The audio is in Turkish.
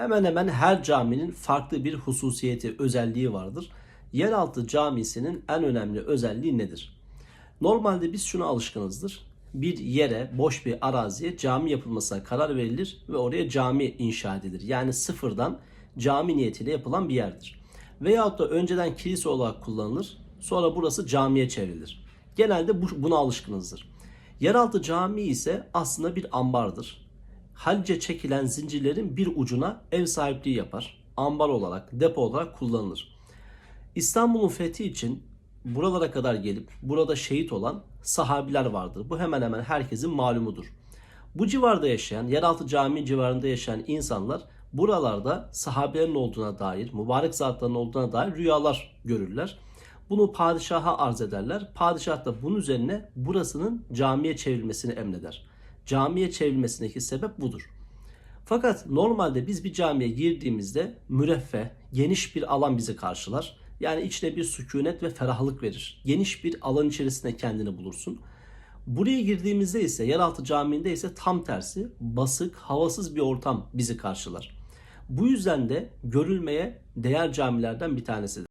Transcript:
Hemen hemen her caminin farklı bir hususiyeti, özelliği vardır. Yeraltı camisinin en önemli özelliği nedir? Normalde biz şuna alışkınızdır. Bir yere, boş bir araziye cami yapılmasına karar verilir ve oraya cami inşa edilir. Yani sıfırdan cami niyetiyle yapılan bir yerdir. Veyahut da önceden kilise olarak kullanılır. Sonra burası camiye çevrilir. Genelde bu, buna alışkınızdır. Yeraltı cami ise aslında bir ambardır. Halice çekilen zincirlerin bir ucuna ev sahipliği yapar. Ambar olarak, depo olarak kullanılır. İstanbul'un fethi için buralara kadar gelip burada şehit olan sahabiler vardır. Bu hemen hemen herkesin malumudur. Bu civarda yaşayan, yeraltı cami civarında yaşayan insanlar buralarda sahabelerin olduğuna dair, mübarek zatların olduğuna dair rüyalar görürler. Bunu padişaha arz ederler. Padişah da bunun üzerine burasının camiye çevrilmesini emreder. Camiye çevrilmesindeki sebep budur. Fakat normalde biz bir camiye girdiğimizde müreffeh, geniş bir alan bizi karşılar. Yani içine bir sükunet ve ferahlık verir. Geniş bir alan içerisinde kendini bulursun. Buraya girdiğimizde ise yeraltı camiinde ise tam tersi basık, havasız bir ortam bizi karşılar. Bu yüzden de görülmeye değer camilerden bir tanesidir.